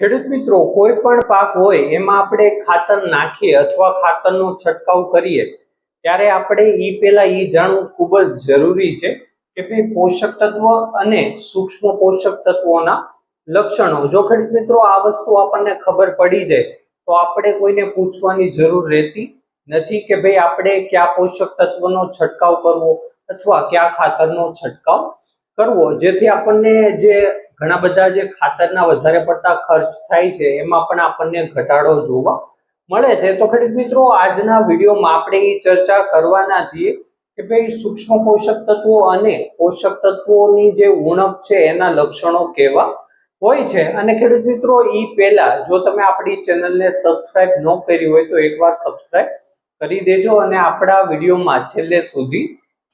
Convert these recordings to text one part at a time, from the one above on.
ખેડૂત મિત્રો, કોઈ પણ પાક હોય, એમાં આપણે ખાતર નાખીએ અથવા ખાતરનો છંટકાવ કરીએ, ત્યારે આપણે એ પહેલાં એ જાણવું ખૂબ જ જરૂરી છે કે ભાઈ પોષક તત્વ અને સૂક્ષ્મ પોષક તત્વોના લક્ષણો. જો ખેડૂત મિત્રો, આ વસ્તુ આપણને ખબર પડી જાય, તો આપણે કોઈને પૂછવાની જરૂર રહેતી નથી કે ભાઈ આપણે કયા પોષક તત્વનો છંટકાવ કરવો અથવા કયા ખાતરનો છંટકાવ કરવો. જેથી આપણને જે ઘણા બધા જે ખાતરના વધારે પડતા ખર્ચ થાય છે, એમાં પણ આપણને ઘટાડો જોવા મળે છે. તો ખેડૂત મિત્રો, આજના વિડીયોમાં આપણે ચર્ચા કરવાના છીએ કે ભાઈ સૂક્ષ્મ પોષક તત્વો અને પોષક તત્વોની જે ઉણપ છે, એના લક્ષણો કેવા હોય છે. અને ખેડૂત મિત્રો એ પહેલા જો તમે આપણી ચેનલને સબસ્ક્રાઇબ ન કરી હોય તો એકવાર સબસ્ક્રાઇબ કરી દેજો અને આપણા વિડીયોમાં છેલ્લે સુધી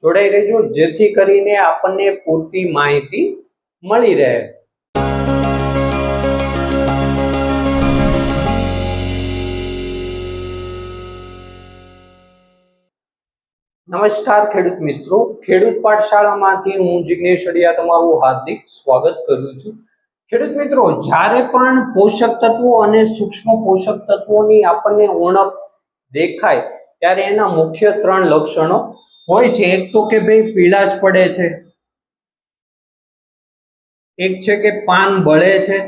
જોડાઈ રહેજો, જેથી કરીને આપણને પૂરતી માહિતી મળી રહે. નમસ્કાર ખેડૂત મિત્રો. ખેડૂત પાઠશાળામાંથી હું જિગ્નેશ અડિયા તમારું હાર્દિક સ્વાગત કરું છું. ખેડૂત મિત્રો, જ્યારે પણ પોષક તત્વો અને સૂક્ષ્મ પોષક તત્વોની આપણને ઉણપ દેખાય, ત્યારે એના મુખ્ય ત્રણ લક્ષણો હોય છે. એક તો કે ભાઈ પીળાશ પડે છે. એક છે કે પાન બળે છે.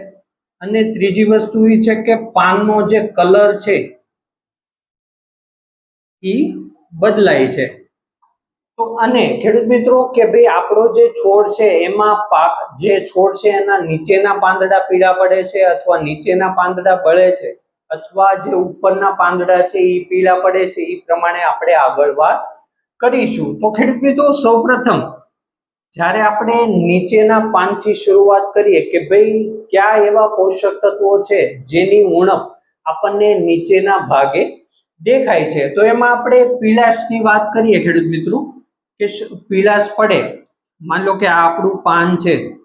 અને ત્રીજી વસ્તુ એ છે કે પાનનો જે કલર છે એ બદલાય છે. અને ખેડૂત મિત્રો કે ભાઈ આપણો જે છોડ છે, એમાં પાક જે છોડ છે, એના નીચેના પાંદડા પીળા પડે છે અથવા નીચેના પાંદડા બળે છે અથવા જે ઉપરના પાંદડા છે એ પીળા પડે છે એ પ્રમાણે આપણે આગળ વાત કરીશું. તો ખેડૂત મિત્રો, સૌપ્રથમ જ્યારે આપણે નીચેના પાનથી શરૂઆત કરીએ કે ભાઈ કયા એવા પોષક તત્વો છે જેની ઉણપ આપણને નીચેના ભાગે દેખાય છે, તો એમાં આપણે પીળાશની વાત કરીએ ખેડૂત મિત્રો. કે પીળાશ પડે. માન લો કે આ આપણું પાન છે.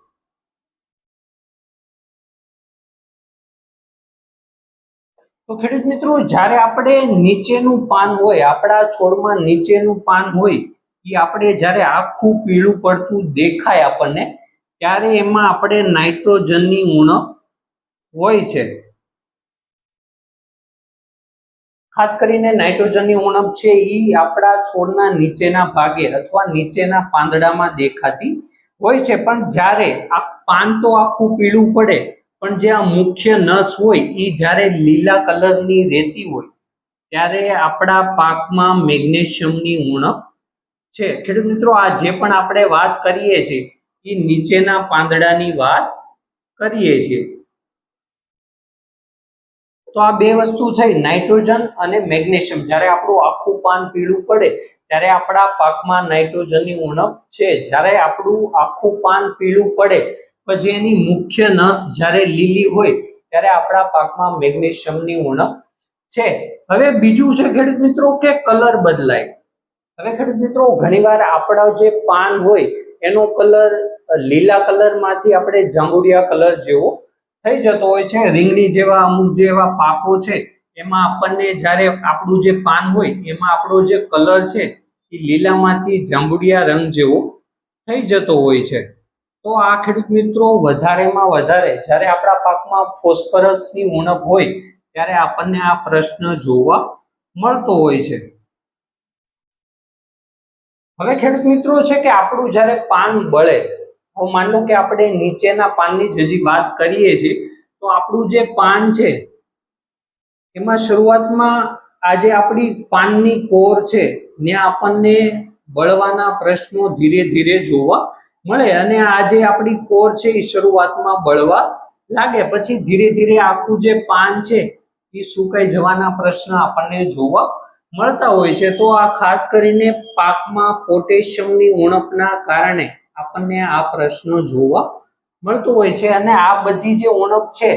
તો ખેડૂત મિત્રો, જ્યારે આપણે નીચેનું પાન હોય, આપણા છોડમાં નીચેનું પાન હોય, એ આપણે જ્યારે આખું પીળું પડતું દેખાય આપણને, ત્યારે એમાં આપણે નાઇટ્રોજનની ઉણપ હોય છે. ખાસ કરીને નાઇટ્રોજનની ઉણપ છે એ આપણા છોડના નીચેના ભાગે અથવા નીચેના પાંદડામાં દેખાતી હોય છે. પણ જ્યારે આ પાન તો આખું પીળું પડે, પણ જે આ મુખ્ય નસ હોય એ જ્યારે લીલા કલરની રહેતી હોય, ત્યારે આપણા પાકમાં મેગ્નેશિયમની ઉણપ છે. ખેડૂત મિત્રો, આ જે પણ આપણે વાત કરીએ છીએ એ નીચેના પાંદડાની વાત કરીએ છીએ. તો આ બે વસ્તુ થઈ, નાઇટ્રોજન અને મેગ્નેશિયમ. જ્યારે આપણું આખું પાન પીળું પડે, ત્યારે આપણા પાકમાં નાઇટ્રોજનની ઉણપ છે. જ્યારે આપણું આખું પાન પીળું પડે, પછી એની મુખ્ય નસ જ્યારે લીલી હોય, ત્યારે આપણા પાકમાં મેગ્નેશિયમની ઉણપ છે. હવે બીજું છે, ખેડૂત મિત્રો, કે કલર બદલાય. હવે ખેડૂત મિત્રો, ઘણીવાર આપણા જે પાન હોય, એનો કલર લીલા કલરમાંથી આપણે જાંબુડિયા કલર જેવો થઈ જતો હોય છે. રીંગણી જેવા, અમુક જેવા પાકો છે, એમાં આપણને જ્યારે આપણું જે પાન હોય, એમાં આપણો જે કલર છે, એ લીલામાંથી જાંબુડિયા રંગ જેવો થઈ જતો હોય છે. તો આ ખેડૂત મિત્રો, વધારેમાં વધારે જ્યારે આપણા પાકમાં ફોસ્ફરસની ઉણપ હોય, ત્યારે આપણને આ પ્રશ્ન જોવા મળતો હોય છે. હવે ખેડૂત મિત્રો છે કે આપણું જ્યારે પાન બળે તો માન કે આપણે નીચેના પાનની જ હજી વાત કરીએ છીએ, તો આપણું જે પાન છે, એમાં શરૂઆતમાં આજે આપણી પાનની કોર છે, ત્યાં આપણને બળવાના પ્રશ્નો ધીરે ધીરે જોવા મળે અને આજે આપણી કોર છે, એ શરૂઆતમાં બળવા લાગે. પછી ધીરે ધીરે આખું જે પાન છે, એ સુકાઈ જવાના પ્રશ્ન આપણને જોવા મળતા હોય છે. તો આ ખાસ કરીને પાકમાં પોટેશિયમની ઉણપના કારણે આપણને આ પ્રશ્ન જોવા મળતો હોય છે અને આ બધી જે ઉણપ છે,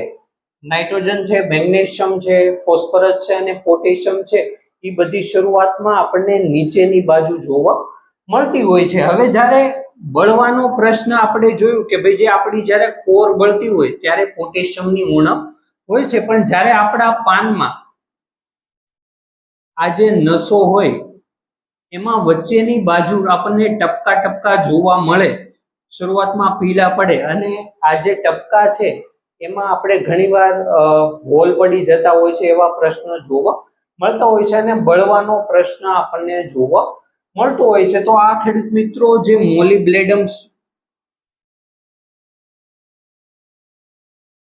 નાઇટ્રોજન છે, મેગ્નેશિયમ છે, ફોસ્ફરસ છે અને પોટેશિયમ છે એ બધી શરૂઆતમાં આપણને નીચેની બાજુ જોવા મળતી હોય છે. હવે જ્યારે બળવાનો પ્રશ્ન આપણે જોયું કે ભાઈ જે આપણી જ્યારે કોર બળતી હોય ત્યારે પોટેશિયમની ઉણપ હોય છે, પણ જ્યારે આપણા પાનમાં આ જે નસો હોય એમાં વચ્ચેની બાજુ આપણને ટપકા ટપકા જોવા મળે. શરૂઆતમાં પીળા પડે અને આ જે ટપકા છે, એમાં આપણે ઘણીવાર હોલ પડી જતા હોય છે એવા પ્રશ્ન જોવા મળતા હોય છે અને બળવાનો પ્રશ્ન આપણને જોવા મળતો હોય છે. તો આ ખેડૂત મિત્રો, જે મોલિબ્લેડમ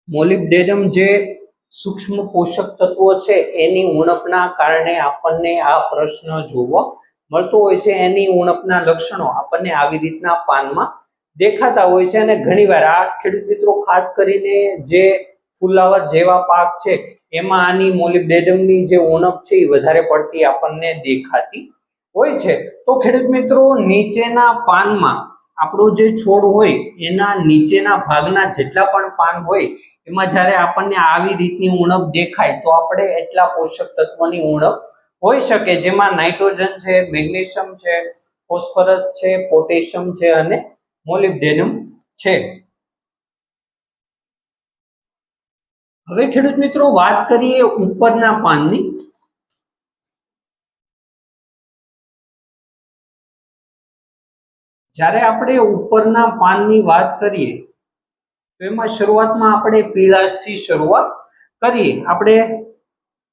મોલિબ્ડેનમ જે સૂક્ષ્મ પોષક તત્વો છે, એની ઉણપના કારણે આપણને આ પ્રશ્ન જોવા મળતો હોય છે, એની ઉણપના લક્ષણો આપણને આવી રીતના પાનમાં દેખાતા હોય છે અને ઘણીવાર આ ખેડૂત મિત્રો ખાસ કરીને જે ફુલાવર જેવા પાક છે, એમાં આની મોલિબ્ડેનમની જે ઉણપ છે, એ વધારે પડતી આપણને દેખાતી હોય છે. તો ખેડૂત મિત્રો, નીચેના પાનમાં આપણો જે છોડ હોય, એના નીચેના ભાગના જેટલા પણ પાન હોય, એમાં જ્યારે આપણને આવી રીતની ઉણપ દેખાય, તો આપણે એટલા પોષક તત્વોની ઉણપ હોઈ શકે જેમાં નાઇટ્રોજન છે, મેગ્નેશિયમ છે, ફોસ્ફરસ છે, પોટેશિયમ છે અને મોલિબ્ડેનમ છે. હવે ખેડૂત મિત્રો વાત કરીએ ઉપરના પાનની. જ્યારે આપણે ઉપરના પાનની વાત કરીએ, તો એમાં શરૂઆતમાં આપણે પીળાશથી શરૂઆત કરીએ. આપણે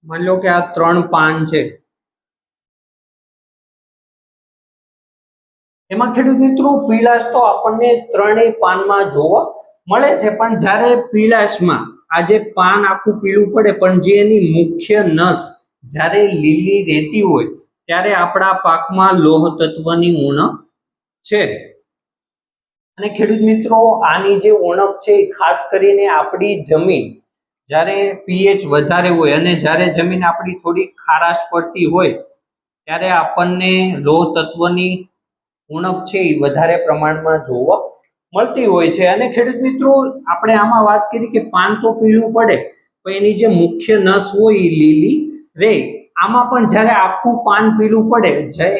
માની લો કે આ ત્રણ પાન છે. એમાં ખેડૂત મિત્રો, પીળાશ તો આપણને ત્રણેય પાનમાં જોવા મળે છે, પણ જ્યારે પીળાશમાં આ જે પાન આખું પીળું પડે, પણ જે એની મુખ્ય નસ જ્યારે લીલી રહેતી હોય, ત્યારે આપણા પાકમાં લોહ તત્વની ઉણપ છે. અને ખેડૂત મિત્રો, આની જે ઉણપ છે ખાસ કરીને આપણી જમીન, જ્યારે પીએચ વધારે હોય અને જ્યારે જમીન આપણી થોડી ખારાશ પડતી હોય, ત્યારે આપણને લોહ તત્વની ઉણપ છે એ વધારે પ્રમાણમાં જોવા મળતી હોય છે. અને ખેડૂત મિત્રો, આપણે આમાં વાત કરી કે પાન તો પીળું પડે, પણ એની જે મુખ્ય નસ હોય એ લીલી રે. આમાં પણ જ્યારે આખું પાન પીળું પડે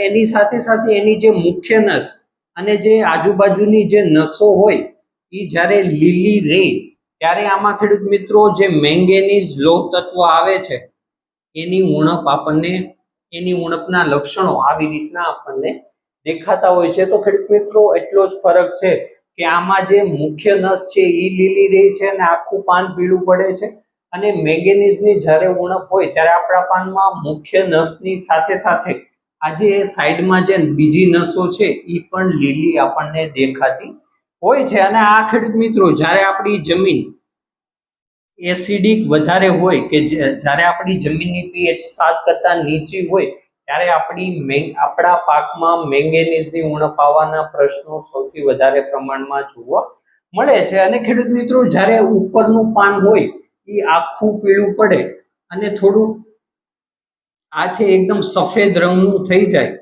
એની સાથે સાથે એની જે મુખ્ય નસ અને જે આજુબાજુની જે નસો હોય, એ જ્યારે લીલી રે, ત્યારે આમાં ખેડૂત મિત્રો, જે મેંગેનીઝ લોહ તત્વ આવે છે, એની ઉણપ આપણને, એની ઉણપના લક્ષણો આવી રીતના આપણને દેખાતા હોય છે. તો ખેડૂત મિત્રો, એટલો જ ફરક છે કે આમાં જે મુખ્ય નસ છે એ લીલી રહે છે અને આખું પાન પીળું પડે છે. અને મેંગેનીઝની જ્યારે ઉણપ હોય ત્યારે આપણા પાનમાં મુખ્ય નસની સાથે સાથે આજે સાઈડમાં જે બીજી નસો છે એ પણ લીલી આપણને દેખાતી હોય છે. અને આ ખેડૂત મિત્રો, જ્યારે આપણી જમીન એસિડિક વધારે હોય કે જ્યારે આપણી જમીનની પીએચ સાત કરતા નીચી હોય ત્યારે આપણી આપણા પાકમાં મેંગેનીઝની ઉણપ આવવાના પ્રશ્નો સૌથી વધારે પ્રમાણમાં જોવા મળે છે. અને ખેડૂત મિત્રો, જ્યારે ઉપરનું પાન હોય, એ આખું પીળું પડે અને થોડું આ છે એકદમ સફેદ રંગનું થઈ જાય,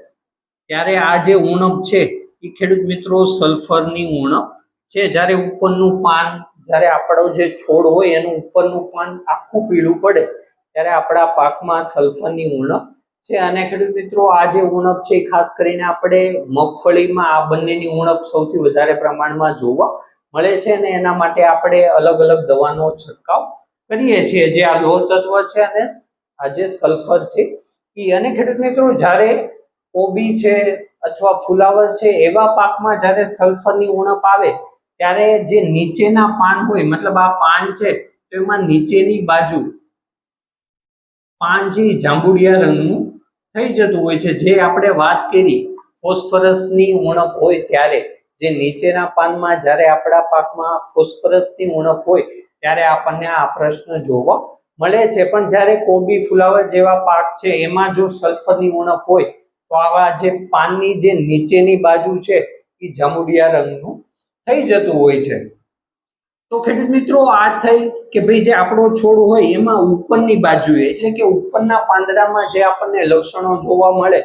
ત્યારે આ જે ઉણપ છે, એ ખેડૂત મિત્રો સલ્ફરની ઉણપ છે. જ્યારે ઉપરનું પાન, જ્યારે આપણો જે છોડ હોય, એનું ઉપરનું પાન આખું પીળું પડે, ત્યારે આપણા પાકમાં સલ્ફરની ઉણપ છે. અને ખેડૂત મિત્રો, આ જે ઉણપ છે ખાસ કરીને આપણે મગફળીમાં આ બંનેની ઉણપ સૌથી વધારે પ્રમાણમાં જોવા મળે છે અને એના માટે આપણે અલગ અલગ દવાનો છંટકાવ કરીએ છીએ. જે આ લોહ તત્વ છે અને આ જે સલ્ફર છે, એ અને ખેડૂત મિત્રો, જ્યારે કોબી છે અથવા ફુલાવર છે, એવા પાકમાં જ્યારે સલ્ફરની ઉણપ આવે, ત્યારે જે નીચેના પાન હોય, મતલબ આ પાન છે, તો એમાં નીચેની બાજુ પાન છે જાંબુડિયા રંગનું થઈ જતું હોય છે. જે આપણે વાત કરી, ફોસ્ફરસની ઉણપ હોય ત્યારે, જે નીચેના પાનમાં જ્યારે આપણા પાકમાં ફોસ્ફરસની ઉણપ હોય, ત્યારે આપણને આ પ્રશ્ન જોવા મળે છે. પણ જ્યારે કોબી ફુલાવર જેવા પાક છે, એમાં જો સલ્ફરની ઉણપ હોય, તો આવા જે પાનની જે નીચેની બાજુ છે, એ જાંબુડિયા રંગનું થઈ જતું હોય છે. તો ખેડૂત મિત્રો, આ થઈ કે ભાઈ જે આપણો છોડ હોય એમાં ઉપરની બાજુએ, એટલે કે ઉપરના પાંદડામાં જે આપણને લક્ષણો જોવા મળે,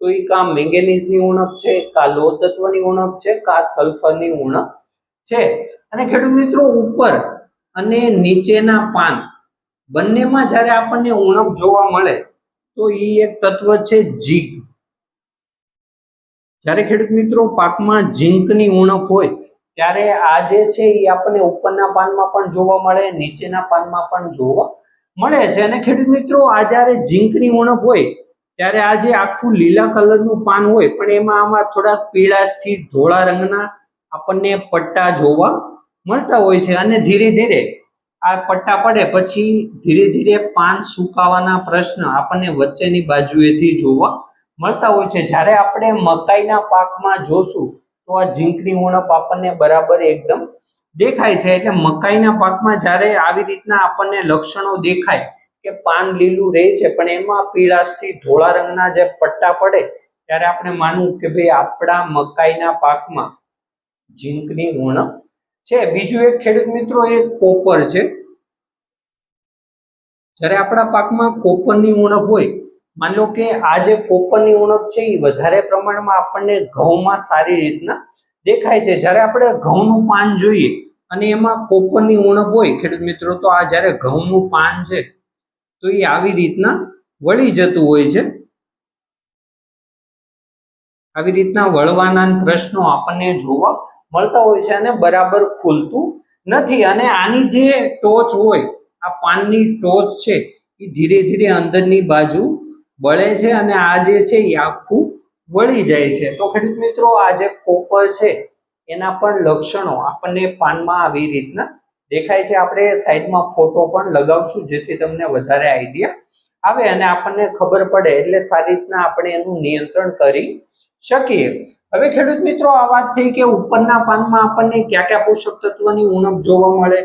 તો એ કા મેંગેનીઝની ઉણપ છે, કા લોહ તત્વની ઉણપ છે, કા સલ્ફરની ઉણપ છે. અને ખેડૂત મિત્રો, ઉપર અને નીચેના પાન, બંનેમાં જ્યારે આપણને ઉણપ જોવા મળે, તો એ એક તત્વ છે જીક. જ્યારે ખેડૂત મિત્રો પાકમાં ઝીંકની ઉણપ હોય ત્યારે આ જે છે એ આપણને ઉપરના પાનમાં પણ જોવા મળે, નીચેના પાનમાં પણ જોવા મળે છે. અને ખેડૂત મિત્રો, આ જ્યારે ઝીંકની ઉણપ હોય, ત્યારે આ જે આખું લીલા કલરનું પાન હોય, પણ એમાં આમાં થોડાક પીળાશથી ધોળા રંગના આપણને પટ્ટા જોવા મળતા હોય છે. અને ધીરે ધીરે આ પટ્ટા પડે પછી ધીરે ધીરે પાન સુકાવાના પ્રશ્ન આપણને વચ્ચેની બાજુએથી જોવા મળતા હોય છે. જ્યારે આપણે મકાઈના પાકમાં જોશું તો આ ઝીંકની ઉણપ આપણને બરાબર એકદમ દેખાય છે. એટલે મકાઈના પાકમાં જ્યારે આવી રીતના આપણને લક્ષણો દેખાય કે પાન લીલું રહે છે, પણ એમાં પીળાશથી ધોળા રંગના જે પટ્ટા પડે, ત્યારે આપણે માનવું કે ભાઈ આપણા મકાઈના પાકમાં ઝીંકની ઉણપ છે. બીજું એક ખેડૂત મિત્રો, એ કોપર છે. જ્યારે આપણા પાકમાં કોપરની ઉણપ હોય માન લો કે આ જે કોપરની ઉણપ છે એ વધારે પ્રમાણમાં આપણને ઘઉંમાં સારી રીતના દેખાય છે. જ્યારે આપણે ઘઉંનું પાન જોઈએ અને એમાં કોપરની ઉણપ હોય, ખેડૂત મિત્રો, તો આ જ્યારે ઘઉંનું પાન છે, તો એ આવી રીતના વળી જતું હોય છે. આવી રીતના વળવાના પ્રશ્નો આપણને જોવા મળતા હોય છે અને બરાબર ખુલતું નથી. અને આની જે ટોચ હોય, આ પાનની ટોચ છે એ ધીરે ધીરે અંદરની બાજુ બળે છે અને આ જે છે એ આખું વળી જાય છે. તો ખેડૂત મિત્રો, આ જે કોપર છે, એના પણ લક્ષણો આપણને પાનમાં આવી રીતના દેખાય છે. આપણે સાઈડમાં ફોટો પણ લગાવશું, જેથી તમને વધારે આઈડિયા આવે અને આપણને ખબર પડે. એટલે સારી રીતના આપણે એનું નિયંત્રણ કરી શકીએ. હવે ખેડૂત મિત્રો, આ વાત થઈ કે ઉપરના પાનમાં આપણને કયા કયા પોષક તત્વોની ઉણપ જોવા મળે,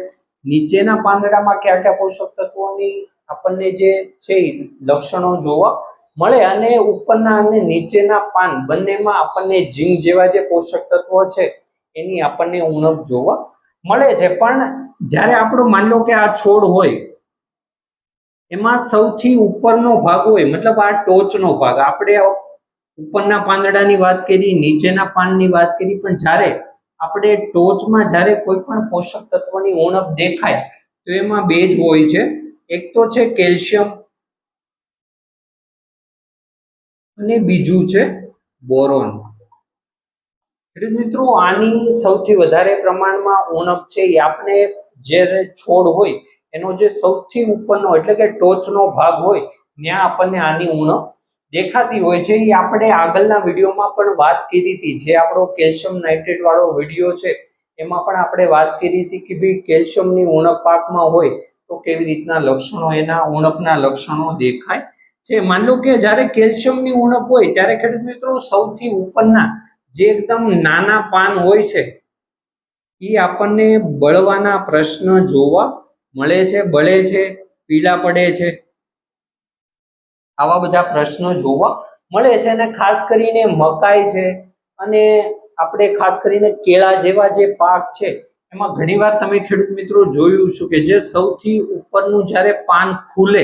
નીચેના પાંદડામાં કયા કયા પોષક તત્વોની આપણને જે છે લક્ષણો જોવા મળે અને ઉપરના અને નીચેના પાન બંનેમાં આપણને ઝીંક જેવા જે પોષક તત્વો છે એની આપણને ઉણપ જોવા મળે છે. પણ જ્યારે આપણો માન લો કે આ છોડ હોય, એમાં સૌથી ઉપરનો ભાગ હોય, મતલબ આ ટોચનો ભાગ, આપણે ઉપરના પાંદડાની વાત કરી, નીચેના પાનની વાત કરી, પણ જ્યારે આપણે ટોચમાં જ્યારે કોઈ પણ પોષક તત્વની ઉણપ દેખાય, તો એમાં બે જ હોય છે એક તો છે કેલ્શિયમ અને બીજું છે બોરોન. મિત્રો, આની સૌથી વધારે પ્રમાણમાં ઉણપ છે એ આપણે જે છોડ હોય, એનો જે સૌથી ઉપરનો એટલે કે ટોચનો ભાગ હોય, ત્યાં આપણને આની ઉણપ દેખાતી હોય છે. એ આપણે આગળના વિડીયોમાં પણ વાત કરી હતી. જે આપણો કેલ્શિયમ નાઇટ્રેટ વાળો વીડિયો છે, એમાં પણ આપણે વાત કરી હતી કે ભાઈ કેલ્શિયમની ઉણપ પાકમાં હોય તો કેવી રીતના લક્ષણો, એના ઉણપના લક્ષણો દેખાય છે? માન લો કે જ્યારે કેલ્શિયમની ઉણપ હોય, ત્યારે ખેડૂત મિત્રો સૌથી ઉપરના જે એકદમ નાના પાન હોય છે એ આપણને બળવાના પ્રશ્ન જોવા મળે છે, બળે છે પીળા પડે છે, આવા બધા પ્રશ્નો જોવા મળે છે અને ખાસ કરીને મકાઈ છે અને આપણે ખાસ કરીને કેળા જેવા જે પાક છે એમાં ઘણીવાર તમે ખેડૂત મિત્રો જોયું છું કે જે સૌથી ઉપરનું જ્યારે પાન ખુલે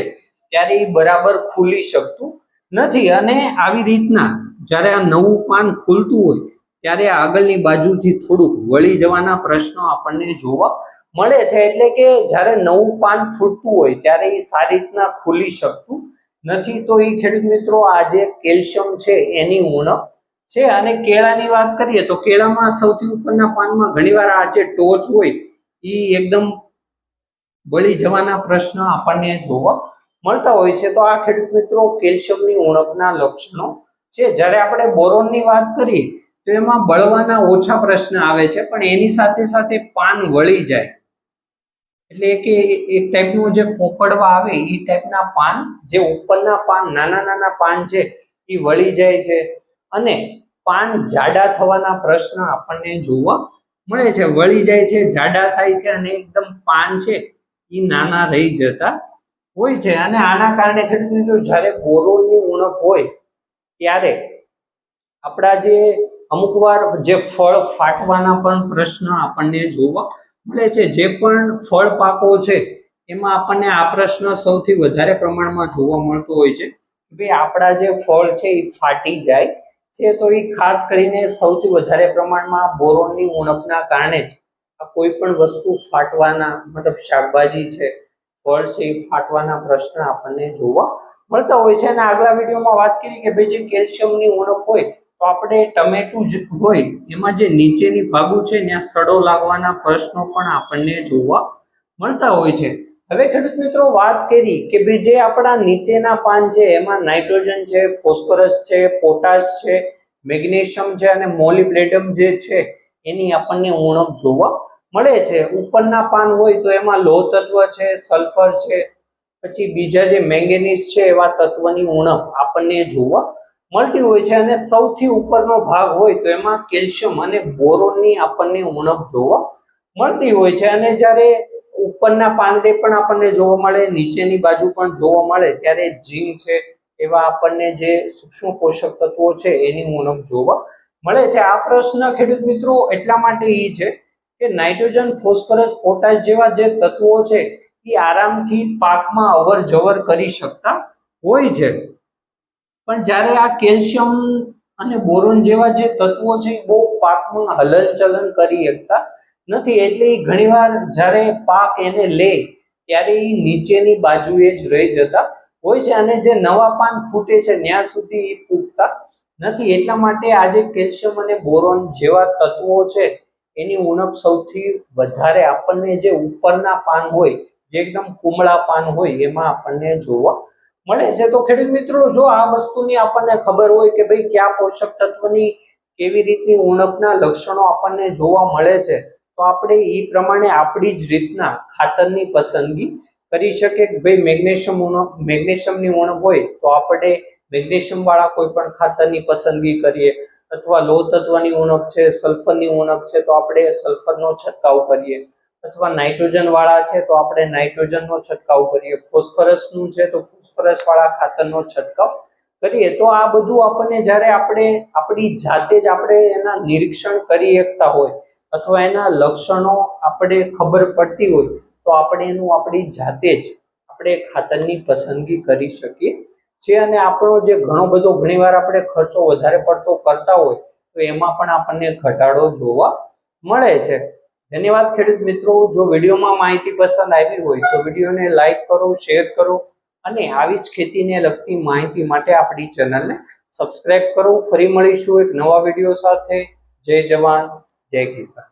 ત્યારે એ બરાબર ખુલી શકતું નથી. અને આવી રીતના જ્યારે આ નવું પાન ખુલતું હોય ત્યારે આગળની બાજુથી થોડુંક વળી જવાના પ્રશ્નો આપણને જોવા મળે છે. એટલે કે જ્યારે નવું પાન ફૂટતું હોય ત્યારે એ સારી રીતના ખુલી શકતું નથી. તો એ ખેડૂત મિત્રો આ જે કેલ્શિયમ છે એની ઉણપ છે, અને કેળાની વાત કરીએ તો કેળામાં સૌથી ઉપરના પાનમાં ઘણીવાર આ જે ટોચ હોય એ એકદમ બળી જવાના પ્રશ્ન આપણને જોવા મળતા હોય છે. તો આ ખેડૂત મિત્રો કેલ્શિયમની ઉણપના લક્ષણો છે. જ્યારે આપણે બોરોનની વાત કરીએ, તો એમાં બળવાના ઓછા પ્રશ્ન આવે છે, પણ એની સાથે સાથે પાન વળી જાય. એટલે કે એક ટાઈપનું જે પોપડવા આવે એ ટાઈપના પાન, જે ઉપરના પાન, નાના નાના પાન છે એ વળી જાય છે. અને પાન જાડા થવાના પ્રશ્ન આપણને જોવા મળે છે, વળી જાય છે, જાડા થાય છે અને એકદમ પાન છે એ નાના રહી જતા હોય છે. અને આના કારણે ખેડૂત જ્યારે બોરોનની ઉણપ હોય, ત્યારે આપણા જે અમુક વાર જે ફળ ફાટવાના પણ પ્રશ્ન આપણને જોવા મળે છે. જે પણ ફળ પાકો છે, એમાં આપણને આ પ્રશ્ન સૌથી વધારે પ્રમાણમાં જોવા મળતો હોય છે ભાઈ આપણા જે ફળ છે એ ફાટી જાય છે તો એ ખાસ કરીને સૌથી વધારે પ્રમાણમાં બોરોનની ઉણપના કારણે જ આ કોઈ પણ વસ્તુ ફાટવાના, મતલબ શાકભાજી છે, ફળ છે એ ફાટવાના પ્રશ્ન આપણને જોવા મળતા હોય છે. અને આગલા વિડીયોમાં વાત કરી કે ભાઈ જે કેલ્શિયમની ઉણપ હોય, તો આપણે ટમેટું જ હોય, એમાં જે નીચેની ભાગું છે, ત્યાં સડો લાગવાના પ્રશ્નો પણ આપણને જોવા મળતા હોય છે. હવે ખેડૂત મિત્રો, વાત કરી કે જે આપણા નીચેના પાન છે, એમાં નાઇટ્રોજન છે, ફોસ્ફરસ છે, પોટાશ છે, મેગ્નેશિયમ છે અને મોલિબ્લેડમ જે છે, એની આપણને ઉણપ જોવા મળે છે. ઉપરના પાન હોય તો એમાં લોહ તત્વ છે, સલ્ફર છે, પછી બીજા જે મેંગેનીઝ છે, એવા તત્વની ઉણપ આપણને જોવા મળતી હોય છે. અને સૌથી ઉપરનો ભાગ હોય તો એમાં કેલ્શિયમ અને બોરોનની આપણને ઉણપ જોવા મળતી હોય છે. અને જ્યારે ઉપરના પાંદડે પણ આપણને જોવા મળે, નીચેની બાજુ પણ જોવા મળે. ત્યારે ઝીંક છે એવા આપણને જે સૂક્ષ્મ પોષક તત્વો છે એની ઉણપ જોવા મળે છે. આ પ્રશ્ન ખેડૂત મિત્રો એટલા માટે એ છે કે નાઇટ્રોજન, ફોસ્ફરસ, પોટાશ જેવા જે તત્વો છે એ આરામથી પાકમાં અવર જવર કરી શકતા હોય છે. પણ જ્યારે આ કેલ્શિયમ અને બોરોન જેવા જે તત્વો છે એ બહુ પાકમાં હલનચલન કરી શકતા નથી, એટલે ઘણીવાર જ્યારે પાક એને લે, ત્યારે એ નીચેની બાજુએ જ રહી જતા હોય છે અને જે નવા પાન ફૂટે છે ત્યાં સુધી એ ફૂટતા નથી. એટલા માટે આજે કેલ્શિયમ અને બોરોન જેવા તત્વો છે, એની ઉણપ સૌથી વધારે આપણને જે ઉપરના પાન હોય, જે એકદમ કુમળા પાન હોય, એમાં આપણને જોવા મળે છે. તો ખેડૂત મિત્રો, જો આ વસ્તુની આપણને ખબર હોય કે ભાઈ કયા પોષક તત્વની કેવી રીતની ઉણપના લક્ષણો આપણને જોવા મળે છે તો આપણે એ પ્રમાણે આપણી જ રીતના ખાતરની પસંદગી કરી શકીએ કે ભાઈ મેગ્નેશિયમ ઉણપ મેગ્નેશિયમની ઉણપ હોય તો આપણે મેગ્નેશિયમ વાળા કોઈ પણ ખાતરની પસંદગી કરીએ અથવા લોહ તત્વની ઉણપ છે, સલ્ફરની ઉણપ છે, તો આપણે સલ્ફરનો છંટકાવ કરીએ. અથવા નાઇટ્રોજન વાળા છે, તો આપણે નાઇટ્રોજનનો છંટકાવ કરીએ. ફોસ્ફરસનું છે, તો ફોસ્ફરસ વાળા ખાતરનો છંટકાવ કરીએ. તો આ બધું આપણને જ્યારે આપણે આપણી જાતે જ આપણે એના નિરીક્ષણ કરી શકતા હોય અથવા એના લક્ષણો આપણે ખબર પડતી હોય, તો આપણે એનું આપણી જાતે જ આપણે ખાતરની પસંદગી કરી શકીએ છીએ. અને આપણો જે ઘણો બધો ઘણીવાર આપણે ખર્ચો વધારે પડતો કરતા હોય, તો એમાં પણ આપણને ઘટાડો જોવા મળે છે. ધન્યવાદ ખેડૂત મિત્રો. જો વિડીયોમાં માહિતી પસંદ આવી હોય, તો વિડીયોને લાઈક કરો, શેર કરો અને આવી જ ખેતીને લગતી માહિતી માટે આપણી ચેનલને સબસ્ક્રાઈબ કરો. ફરી મળીશું એક નવા વીડિયો સાથે. જય જવાન. જય કિસાન